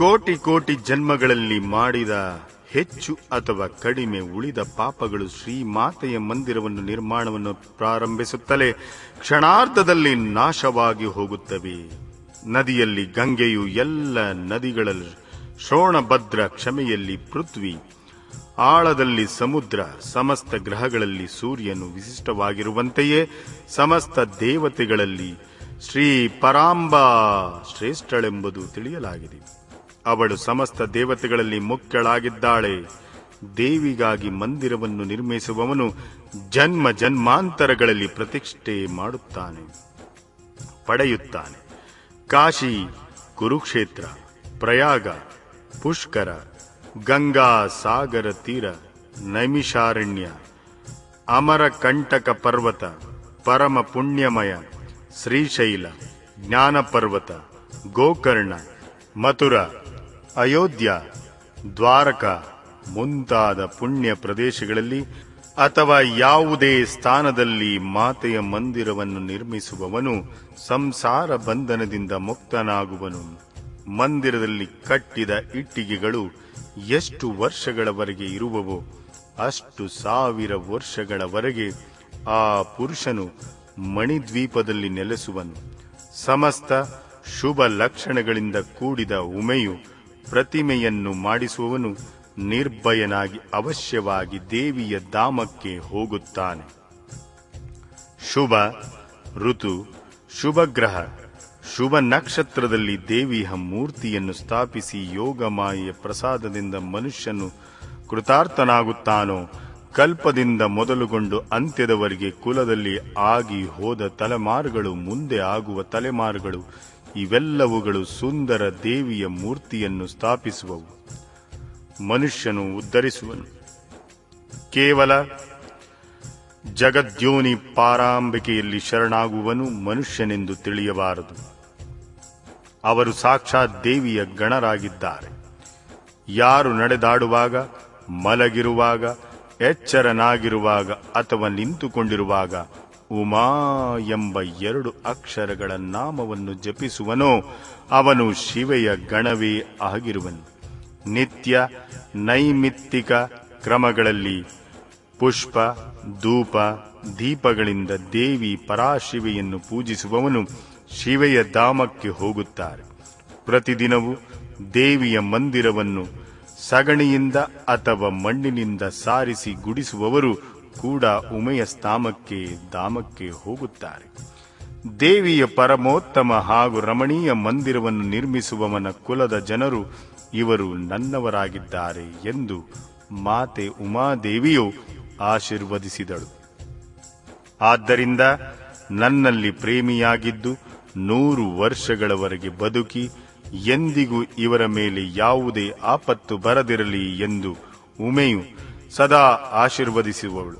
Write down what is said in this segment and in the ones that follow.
ಕೋಟಿ ಕೋಟಿ ಜನ್ಮಗಳಲ್ಲಿ ಮಾಡಿದ ಹೆಚ್ಚು ಅಥವಾ ಕಡಿಮೆ ಉಳಿದ ಪಾಪಗಳು ಶ್ರೀ ಮಾತೆಯ ಮಂದಿರವನ್ನು ನಿರ್ಮಾಣವನ್ನು ಪ್ರಾರಂಭಿಸುತ್ತಲೇ ಕ್ಷಣಾರ್ಧದಲ್ಲಿ ನಾಶವಾಗಿ ಹೋಗುತ್ತವೆ. ನದಿಯಲ್ಲಿ, ಗಂಗೆಯು ಎಲ್ಲ ನದಿಗಳಲ್ಲಿ ಶ್ರೋಣಭದ್ರ ಕ್ಷಮೆಯಲ್ಲಿ ಪೃಥ್ವಿ. ಆಳದಲ್ಲಿ ಸಮುದ್ರ, ಸಮಸ್ತ ಗ್ರಹಗಳಲ್ಲಿ ಸೂರ್ಯನು ವಿಶಿಷ್ಟವಾಗಿರುವಂತೆಯೇ ಸಮಸ್ತ ದೇವತೆಗಳಲ್ಲಿ ಶ್ರೀ ಪರಾಂಬಾ ಶ್ರೇಷ್ಠಳೆಂಬುದು ತಿಳಿಯಲಾಗಿದೆ. ಅವಳು ಸಮಸ್ತ ದೇವತೆಗಳಲ್ಲಿ ಮುಖ್ಯಳಾಗಿದ್ದಾಳೆ. ದೇವಿಗಾಗಿ ಮಂದಿರವನ್ನು ನಿರ್ಮಿಸುವವನು ಜನ್ಮ ಜನ್ಮಾಂತರಗಳಲ್ಲಿ ಪ್ರತಿಷ್ಠೆ ಮಾಡುತ್ತಾನೆ. ಪಡೆಯುತ್ತಾನೆ. ಕಾಶಿ, ಕುರುಕ್ಷೇತ್ರ, ಪ್ರಯಾಗ, ಪುಷ್ಕರ, ಗಂಗಾ ಸಾಗರ ತೀರ, ನೈಮಿಷಾರಣ್ಯ ಅಮರಕಂಟಕ ಪರ್ವತ, ಪರಮ ಪುಣ್ಯಮಯ, ಶ್ರೀಶೈಲ ಜ್ಞಾನ ಪರ್ವತ ಗೋಕರ್ಣ, ಮಥುರ ಅಯೋಧ್ಯ, ದ್ವಾರಕ ಮುಂತಾದ ಪುಣ್ಯ ಪ್ರದೇಶಗಳಲ್ಲಿ ಅಥವಾ ಯಾವುದೇ ಸ್ಥಾನದಲ್ಲಿ ಮಾತೆಯ ಮಂದಿರವನ್ನು ನಿರ್ಮಿಸುವವನು ಸಂಸಾರ ಬಂಧನದಿಂದ ಮುಕ್ತನಾಗುವನು. ಮಂದಿರದಲ್ಲಿ ಕಟ್ಟಿದ ಇಟ್ಟಿಗೆಗಳು ಎಷ್ಟು ವರ್ಷಗಳವರೆಗೆ ಇರುವವೋ ಅಷ್ಟು ಸಾವಿರ ವರ್ಷಗಳವರೆಗೆ ಆ ಪುರುಷನು ಮಣಿದ್ವೀಪದಲ್ಲಿ ನೆಲೆಸುವನು. ಸಮಸ್ತ ಶುಭ ಲಕ್ಷಣಗಳಿಂದ ಕೂಡಿದ ಉಮೆಯು ಪ್ರತಿಮೆಯನ್ನು ಮಾಡಿಸುವವನು ನಿರ್ಭಯನಾಗಿ ಅವಶ್ಯವಾಗಿ ದೇವಿಯ ಧಾಮಕ್ಕೆ ಹೋಗುತ್ತಾನೆ. ಶುಭ, ಋತು ಶುಭ ಗ್ರಹ ಶುಭ ನಕ್ಷತ್ರದಲ್ಲಿ ದೇವಿಯ ಮೂರ್ತಿಯನ್ನು ಸ್ಥಾಪಿಸಿ ಯೋಗಮಾಯೆಯ ಪ್ರಸಾದದಿಂದ ಮನುಷ್ಯನು ಕೃತಾರ್ಥನಾಗುತ್ತಾನೋ, ಕಲ್ಪದಿಂದ ಮೊದಲುಗೊಂಡು ಅಂತ್ಯದವರೆಗೆ ಕುಲದಲ್ಲಿ ಆಗಿ ಹೋದ ತಲೆಮಾರುಗಳು, ಮುಂದೆ ಆಗುವ ತಲೆಮಾರುಗಳು ಇವೆಲ್ಲವುಗಳು ಸುಂದರ ದೇವಿಯ ಮೂರ್ತಿಯನ್ನು ಸ್ಥಾಪಿಸುವವು. ಮನುಷ್ಯನು ಉದ್ಧರಿಸುವನು. ಕೇವಲ ಜಗದ್ಯೋನಿ ಪಾರಾಂಬಿಕೆಯಲ್ಲಿ ಶರಣಾಗುವನು ಮನುಷ್ಯನೆಂದು ತಿಳಿಯಬಾರದು. ಅವರು ಸಾಕ್ಷಾತ್ ದೇವಿಯ ಗಣರಾಗಿದ್ದಾರೆ. ಯಾರು ನಡೆದಾಡುವಾಗ, ಮಲಗಿರುವಾಗ, ಎಚ್ಚರನಾಗಿರುವಾಗ ಅಥವಾ ನಿಂತುಕೊಂಡಿರುವಾಗ ಉಮಾ ಎಂಬ ಎರಡು ಅಕ್ಷರಗಳ ನಾಮವನ್ನು ಜಪಿಸುವನೋ. ಅವನು ಶಿವೆಯ ಗಣವೇ ಆಗಿರುವನು. ನಿತ್ಯ ನೈಮಿತ್ತಿಕ ಕ್ರಮಗಳಲ್ಲಿ ಪುಷ್ಪ, ಧೂಪ, ದೀಪಗಳಿಂದ ದೇವಿ ಪರಾಶಿವೆಯನ್ನು ಪೂಜಿಸುವವನು ಶಿವೆಯ ಧಾಮಕ್ಕೆ ಹೋಗುತ್ತಾರೆ. ಪ್ರತಿದಿನವೂ ದೇವಿಯ ಮಂದಿರವನ್ನು ಸಗಣಿಯಿಂದ ಅಥವಾ ಮಣ್ಣಿನಿಂದ ಸಾರಿಸಿ ಗುಡಿಸುವವರು ಕೂಡ ಉಮೆಯ ಸ್ಥಾಮಕ್ಕೆ ಧಾಮಕ್ಕೆ ಹೋಗುತ್ತಾರೆ. ದೇವಿಯ ಪರಮೋತ್ತಮ ಹಾಗೂ ರಮಣೀಯ ಮಂದಿರವನ್ನು ನಿರ್ಮಿಸುವವನ ಕುಲದ ಜನರು ಇವರು ನನ್ನವರಾಗಿದ್ದಾರೆ ಎಂದು ಮಾತೆ ಉಮಾದೇವಿಯು ಆಶೀರ್ವದಿಸಿದಳು. ಆದ್ದರಿಂದ ನನ್ನಲ್ಲಿ ಪ್ರೇಮಿಯಾಗಿದ್ದು ನೂರು ವರ್ಷಗಳವರೆಗೆ ಬದುಕಿ ಎಂದಿಗೂ ಇವರ ಮೇಲೆ ಯಾವುದೇ ಆಪತ್ತು ಬರದಿರಲಿ ಎಂದು ಉಮೆಯು ಸದಾ ಆಶೀರ್ವದಿಸುವವಳು.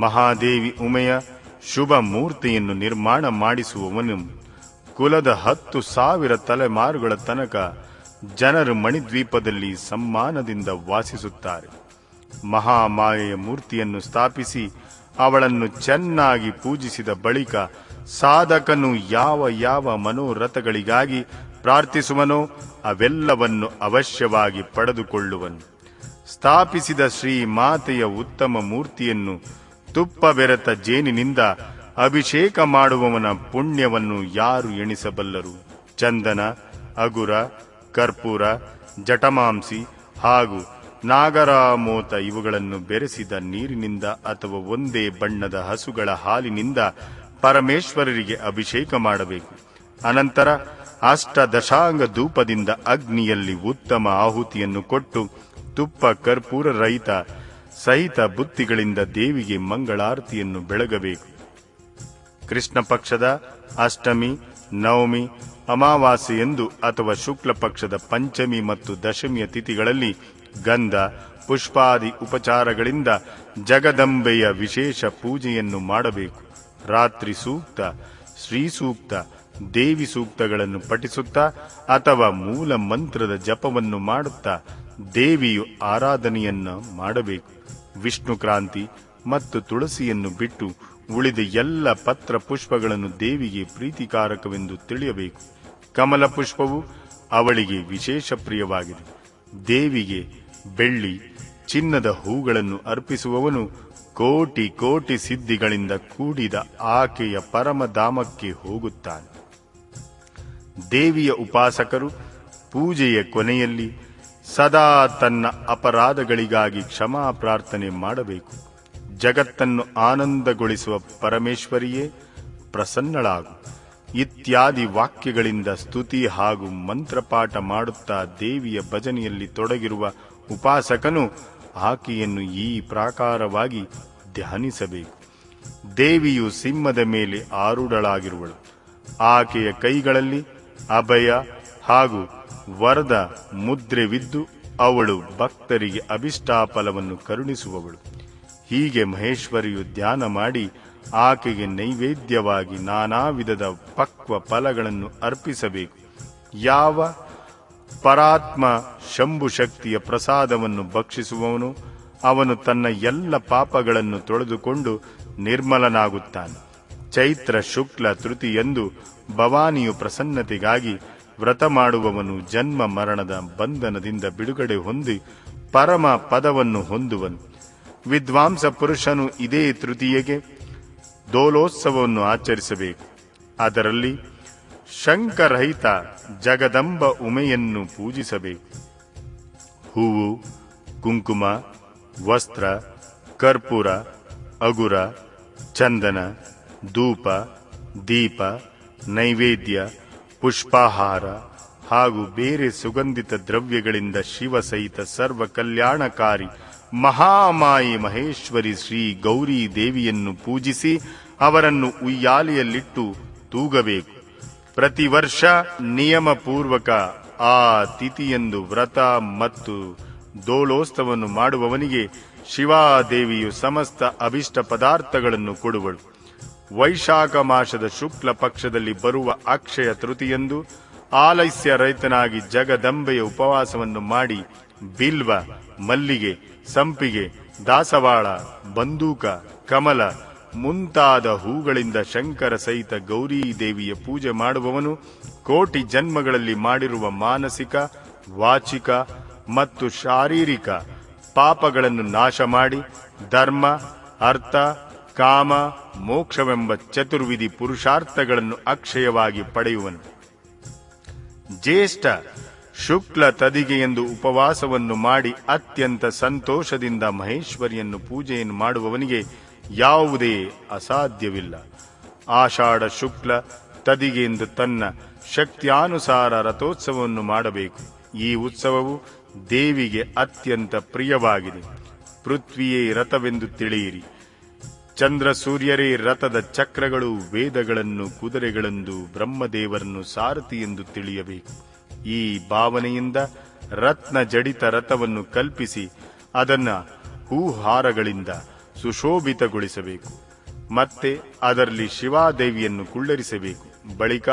ಮಹಾದೇವಿ ಉಮೆಯ ಶುಭ ಮೂರ್ತಿಯನ್ನು ನಿರ್ಮಾಣ ಮಾಡಿಸುವವನು. ಕುಲದ ಹತ್ತು ಸಾವಿರ ತಲೆಮಾರುಗಳ ತನಕ ಜನರು ಮಣಿದ್ವೀಪದಲ್ಲಿ ಸಮ್ಮಾನದಿಂದ ವಾಸಿಸುತ್ತಾರೆ. ಮಹಾಮಾಯೆಯ ಮೂರ್ತಿಯನ್ನು ಸ್ಥಾಪಿಸಿ ಅವಳನ್ನು ಚೆನ್ನಾಗಿ ಪೂಜಿಸಿದ ಬಳಿಕ ಸಾಧಕನು ಯಾವ ಯಾವ ಮನೋರಥಗಳಿಗಾಗಿ ಪ್ರಾರ್ಥಿಸುವನೋ ಅವೆಲ್ಲವನ್ನು ಅವಶ್ಯವಾಗಿ ಪಡೆದುಕೊಳ್ಳುವನು. ಸ್ಥಾಪಿಸಿದ ಶ್ರೀ ಮಾತೆಯ ಉತ್ತಮ ಮೂರ್ತಿಯನ್ನು ತುಪ್ಪ ಬೆರೆತ ಜೇನಿನಿಂದ ಅಭಿಷೇಕ ಮಾಡುವವನ ಪುಣ್ಯವನ್ನು ಯಾರು ಎಣಿಸಬಲ್ಲರು? ಚಂದನ, ಅಗುರ, ಕರ್ಪೂರ ಜಟಮಾಂಸಿ ಹಾಗೂ ನಾಗರಾಮೋತ ಇವುಗಳನ್ನು ಬೆರೆಸಿದ ನೀರಿನಿಂದ ಅಥವಾ ಒಂದೇ ಬಣ್ಣದ ಹಸುಗಳ ಹಾಲಿನಿಂದ ಪರಮೇಶ್ವರರಿಗೆ ಅಭಿಷೇಕ ಮಾಡಬೇಕು. ಅನಂತರ ಅಷ್ಟದಶಾಂಗ ಧೂಪದಿಂದ ಅಗ್ನಿಯಲ್ಲಿ ಉತ್ತಮ ಆಹುತಿಯನ್ನು ಕೊಟ್ಟು ತುಪ್ಪ ಕರ್ಪೂರ ರಹಿತ, ಸಹಿತ ಬುತ್ತಿಗಳಿಂದ ದೇವಿಗೆ ಮಂಗಳಾರತಿಯನ್ನು ಬೆಳಗಬೇಕು. ಕೃಷ್ಣ ಪಕ್ಷದ ಅಷ್ಟಮಿ, ನವಮಿ ಅಮಾವಾಸ್ಯೆಯಂದು ಅಥವಾ ಶುಕ್ಲ ಪಕ್ಷದ ಪಂಚಮಿ ಮತ್ತು ದಶಮಿಯ ತಿಥಿಗಳಲ್ಲಿ ಗಂಧ, ಪುಷ್ಪಾದಿ ಉಪಚಾರಗಳಿಂದ ಜಗದಂಬೆಯ ವಿಶೇಷ ಪೂಜೆಯನ್ನು ಮಾಡಬೇಕು. ರಾತ್ರಿ ಸೂಕ್ತ, ಶ್ರೀ ಸೂಕ್ತ, ದೇವಿ ಸೂಕ್ತಗಳನ್ನು ಪಠಿಸುತ್ತಾ ಅಥವಾ ಮೂಲ ಮಂತ್ರದ ಜಪವನ್ನು ಮಾಡುತ್ತಾ ದೇವಿಯು ಆರಾಧನೆಯನ್ನ ಮಾಡಬೇಕು. ವಿಷ್ಣು ಕ್ರಾಂತಿ ಮತ್ತು ತುಳಸಿಯನ್ನು ಬಿಟ್ಟು ಉಳಿದ ಎಲ್ಲ ಪತ್ರ ಪುಷ್ಪಗಳನ್ನು ದೇವಿಗೆ ಪ್ರೀತಿಕಾರಕವೆಂದು ತಿಳಿಯಬೇಕು. ಕಮಲ ಪುಷ್ಪವು ಅವಳಿಗೆ ವಿಶೇಷ ಪ್ರಿಯವಾಗಿದೆ. ದೇವಿಗೆ ಬೆಳ್ಳಿ, ಚಿನ್ನದ ಹೂಗಳನ್ನು ಅರ್ಪಿಸುವವನು ಕೋಟಿ ಕೋಟಿ ಸಿದ್ಧಿಗಳಿಂದ ಕೂಡಿದ ಆಕೆಯ ಪರಮಧಾಮಕ್ಕೆ ಹೋಗುತ್ತಾನೆ. ದೇವಿಯ ಉಪಾಸಕರು ಪೂಜೆಯ ಕೊನೆಯಲ್ಲಿ ಸದಾ ತನ್ನ ಅಪರಾಧಗಳಿಗಾಗಿ ಕ್ಷಮಾ ಪ್ರಾರ್ಥನೆ ಮಾಡಬೇಕು. ಜಗತ್ತನ್ನು ಆನಂದಗೊಳಿಸುವ ಪರಮೇಶ್ವರಿಯೇ ಪ್ರಸನ್ನಳಾಗು. ಇತ್ಯಾದಿ ವಾಕ್ಯಗಳಿಂದ ಸ್ತುತಿ ಹಾಗೂ ಮಂತ್ರಪಾಠ ಮಾಡುತ್ತಾ ದೇವಿಯ ಭಜನೆಯಲ್ಲಿ ತೊಡಗಿರುವ ಉಪಾಸಕನು ಆಕೆಯನ್ನು ಈ ಪ್ರಾಕಾರವಾಗಿ ಧ್ಯಾನಿಸಬೇಕು. ದೇವಿಯು ಸಿಂಹದ ಮೇಲೆ ಆರೂಢಳಾಗಿರುವಳು. ಆಕೆಯ ಕೈಗಳಲ್ಲಿ ಅಭಯ ಹಾಗೂ ವರದ ಮುದ್ರೆವಿದ್ದು ಅವಳು ಭಕ್ತರಿಗೆ ಅಭಿಷ್ಟಾಫಲವನ್ನು ಕರುಣಿಸುವವಳು. ಹೀಗೆ ಮಹೇಶ್ವರಿಯು ಧ್ಯಾನ ಮಾಡಿ ಆಕೆಗೆ ನೈವೇದ್ಯವಾಗಿ ನಾನಾ ವಿಧದ ಪಕ್ವ ಫಲಗಳನ್ನು ಅರ್ಪಿಸಬೇಕು. ಯಾವ ಪರಾತ್ಮ ಶಂಭು ಶಕ್ತಿಯ ಪ್ರಸಾದವನ್ನು ಭಕ್ಷಿಸುವವನು, ಅವನು ತನ್ನ ಎಲ್ಲ ಪಾಪಗಳನ್ನು ತೊಳೆದುಕೊಂಡು ನಿರ್ಮಲನಾಗುತ್ತಾನೆ. ಚೈತ್ರ ಶುಕ್ಲ ತೃತೀಯಂದು ಭವಾನಿಯು ಪ್ರಸನ್ನತೆಗಾಗಿ ವ್ರತ ಮಾಡುವವನು ಜನ್ಮ ಮರಣದ ಬಂಧನದಿಂದ ಬಿಡುಗಡೆ ಹೊಂದಿ ಪರಮ ಪದವನ್ನು ಹೊಂದುವನು. ವಿದ್ವಾಂಸ ಪುರುಷನು ಇದೇ ತೃತೀಯಗೆ ದೋಲೋತ್ಸವವನ್ನು ಆಚರಿಸಬೇಕು. ಅದರಲ್ಲಿ ಶಂಕರಹಿತ ಜಗದಂಬ ಉಮೆಯನ್ನು ಪೂಜಿಸಬೇಕು. ಹೂವು, ಕುಂಕುಮ, ವಸ್ತ್ರ, ಕರ್ಪೂರ, ಅಗುರ, ಚಂದನ, ಧೂಪ, ದೀಪ, ನೈವೇದ್ಯ ಪುಷ್ಪಾಹಾರ ಹಾಗೂ ಬೇರೆ ಸುಗಂಧಿತ ದ್ರವ್ಯಗಳಿಂದ ಶಿವ ಸಹಿತ ಸರ್ವ ಕಲ್ಯಾಣಕಾರಿ ಮಹಾಮಾಯಿ ಮಹೇಶ್ವರಿ ಶ್ರೀ ಗೌರಿ ದೇವಿಯನ್ನು ಪೂಜಿಸಿ ಅವರನ್ನು ಉಯ್ಯಾಲೆಯಲ್ಲಿಟ್ಟು ತೂಗಬೇಕು. ಪ್ರತಿ ವರ್ಷ ನಿಯಮಪೂರ್ವಕ ಆ ತಿಥಿಯಂದು ವ್ರತ ಮತ್ತು ದೋಲೋಸ್ತವನ್ನು ಮಾಡುವವನಿಗೆ ಶಿವಾದೇವಿಯು ಸಮಸ್ತ ಅಭಿಷ್ಟ ಪದಾರ್ಥಗಳನ್ನು ಕೊಡುವಳು. ವೈಶಾಖ ಮಾಸದ ಶುಕ್ಲ ಪಕ್ಷದಲ್ಲಿ ಬರುವ ಅಕ್ಷಯ ತೃತಿಯಂದು ಆಲಸ್ಯ ರೈತನಾಗಿ ಜಗದಂಬೆಯ ಉಪವಾಸವನ್ನು ಮಾಡಿ ಬಿಲ್ವ, ಮಲ್ಲಿಗೆ, ಸಂಪಿಗೆ, ದಾಸವಾಳ, ಬಂದೂಕ, ಕಮಲ ಮುಂತಾದ ಹೂಗಳಿಂದ ಶಂಕರ ಸಹಿತ ಗೌರೀ ದೇವಿಯ ಪೂಜೆ ಮಾಡುವವನು ಕೋಟಿ ಜನ್ಮಗಳಲ್ಲಿ ಮಾಡಿರುವ ಮಾನಸಿಕ, ವಾಚಿಕ ಮತ್ತು ಶಾರೀರಿಕ ಪಾಪಗಳನ್ನು ನಾಶ ಮಾಡಿ ಧರ್ಮ, ಅರ್ಥ ಕಾಮ ಮೋಕ್ಷವೆಂಬ ಚತುರ್ವಿಧಿ ಪುರುಷಾರ್ಥಗಳನ್ನು ಅಕ್ಷಯವಾಗಿ ಪಡೆಯುವನು. ಜ್ಯೇಷ್ಠ ಶುಕ್ಲ ತದಿಗೆ ಎಂದು ಉಪವಾಸವನ್ನು ಮಾಡಿ ಅತ್ಯಂತ ಸಂತೋಷದಿಂದ ಮಹೇಶ್ವರಿಯನ್ನು ಪೂಜೆಯನ್ನು ಮಾಡುವವನಿಗೆ ಯಾವುದೇ ಅಸಾಧ್ಯವಿಲ್ಲ. ಆಷಾಢ ಶುಕ್ಲ ತದಿಗೆ ಎಂದು ತನ್ನ ಶಕ್ತಿಯಾನುಸಾರ ರಥೋತ್ಸವವನ್ನು ಮಾಡಬೇಕು. ಈ ಉತ್ಸವವು ದೇವಿಗೆ ಅತ್ಯಂತ ಪ್ರಿಯವಾಗಿದೆ. ಪೃಥ್ವಿಯೇ ರಥವೆಂದು ತಿಳಿಯಿರಿ. ಚಂದ್ರ ಸೂರ್ಯರೇ, ರಥದ ಚಕ್ರಗಳು ವೇದಗಳನ್ನು, ಕುದುರೆಗಳೆಂದು ಬ್ರಹ್ಮದೇವರನ್ನು ಸಾರಥಿ ಎಂದು ತಿಳಿಯಬೇಕು. ಈ ಭಾವನೆಯಿಂದ ರತ್ನ ಜಡಿತ ರಥವನ್ನು ಕಲ್ಪಿಸಿ ಅದನ್ನು ಹೂಹಾರಗಳಿಂದ ಸುಶೋಭಿತಗೊಳಿಸಬೇಕು. ಮತ್ತೆ ಅದರಲ್ಲಿ ಶಿವಾದೇವಿಯನ್ನು ಕುಳ್ಳರಿಸಬೇಕು. ಬಳಿಕ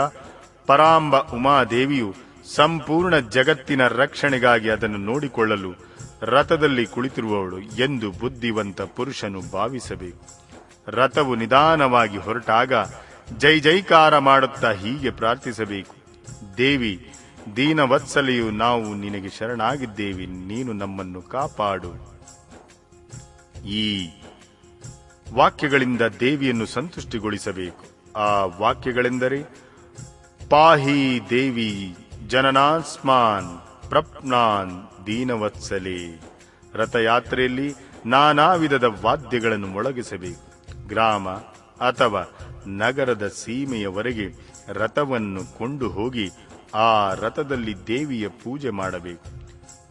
ಪರಾಂಬ ಉಮಾದೇವಿಯು ಸಂಪೂರ್ಣ ಜಗತ್ತಿನ ರಕ್ಷಣೆಗಾಗಿ ಅದನ್ನು ನೋಡಿಕೊಳ್ಳಲು ರಥದಲ್ಲಿ ಕುಳಿತಿರುವವಳು ಎಂದು ಬುದ್ಧಿವಂತ ಪುರುಷನು ಭಾವಿಸಬೇಕು. ರಥವು ನಿಧಾನವಾಗಿ ಹೊರಟಾಗ ಜೈ ಜೈಕಾರ ಮಾಡುತ್ತಾ ಹೀಗೆ ಪ್ರಾರ್ಥಿಸಬೇಕು. ದೇವಿ, ದೀನವತ್ಸಲೆಯು ನಾವು ನಿನಗೆ ಶರಣಾಗಿದ್ದೇವೆ, ನೀನು ನಮ್ಮನ್ನು ಕಾಪಾಡು. ಈ ವಾಕ್ಯಗಳಿಂದ ದೇವಿಯನ್ನು ಸಂತುಷ್ಟಿಗೊಳಿಸಬೇಕು. ಆ ವಾಕ್ಯಗಳೆಂದರೆ, ಪಾಹಿ ದೇವಿ ಜನನಾಸ್ಮಾನ್ ಪ್ರಪ್ನಾನ್ ದೀನವತ್ಸಲೆ. ರಥಯಾತ್ರೆಯಲ್ಲಿ ನಾನಾ ವಿಧದ ವಾದ್ಯಗಳನ್ನು ಮೊಳಗಿಸಬೇಕು. ಗ್ರಾಮ ಅಥವಾ ನಗರದ ಸೀಮೆಯವರೆಗೆ ರಥವನ್ನು ಕೊಂಡು ಹೋಗಿ ಆ ರಥದಲ್ಲಿ ದೇವಿಯ ಪೂಜೆ ಮಾಡಬೇಕು.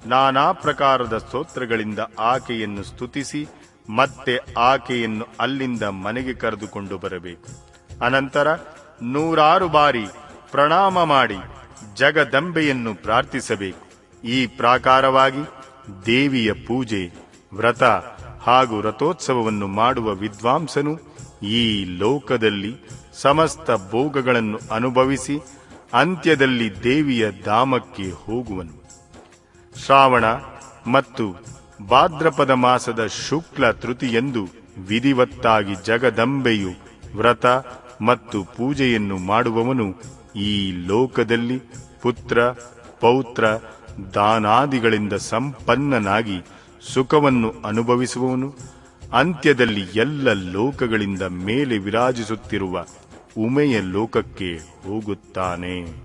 ನಾನಾ ಪ್ರಕಾರದ ಸ್ತೋತ್ರಗಳಿಂದ ಆಕೆಯನ್ನು ಸ್ತುತಿಸಿ ಮತ್ತೆ ಆಕೆಯನ್ನು ಅಲ್ಲಿಂದ ಮನೆಗೆ ಕರೆದುಕೊಂಡು ಬರಬೇಕು. ಅನಂತರ ನೂರಾರು ಬಾರಿ ಪ್ರಣಾಮ ಮಾಡಿ ಜಗದಂಬೆಯನ್ನು ಪ್ರಾರ್ಥಿಸಬೇಕು. ಈ ಪ್ರಾಕಾರವಾಗಿ ದೇವಿಯ ಪೂಜೆ ವ್ರತ ಹಾಗೂ ರಥೋತ್ಸವವನ್ನು ಮಾಡುವ ವಿದ್ವಾಂಸನು ಈ ಲೋಕದಲ್ಲಿ ಸಮಸ್ತ ಭೋಗಗಳನ್ನು ಅನುಭವಿಸಿ ಅಂತ್ಯದಲ್ಲಿ ದೇವಿಯ ಧಾಮಕ್ಕೆ ಹೋಗುವನು. ಶ್ರಾವಣ ಮತ್ತು ಭಾದ್ರಪದ ಮಾಸದ ಶುಕ್ಲ ತೃತಿಯೆಂದು ವಿಧಿವತ್ತಾಗಿ ಜಗದಂಬೆಯು ವ್ರತ ಮತ್ತು ಪೂಜೆಯನ್ನು ಮಾಡುವವನು ಈ ಲೋಕದಲ್ಲಿ ಪುತ್ರ, ಪೌತ್ರ, ದಾನಾದಿಗಳಿಂದ ಸಂಪನ್ನನಾಗಿ ಸುಖವನ್ನು ಅನುಭವಿಸುವವನು ಅಂತ್ಯದಲ್ಲಿ ಎಲ್ಲ ಲೋಕಗಳಿಂದ ಮೇಲೆ ವಿರಾಜಿಸುತ್ತಿರುವ ಉಮೆಯ ಲೋಕಕ್ಕೆ ಹೋಗುತ್ತಾನೆ.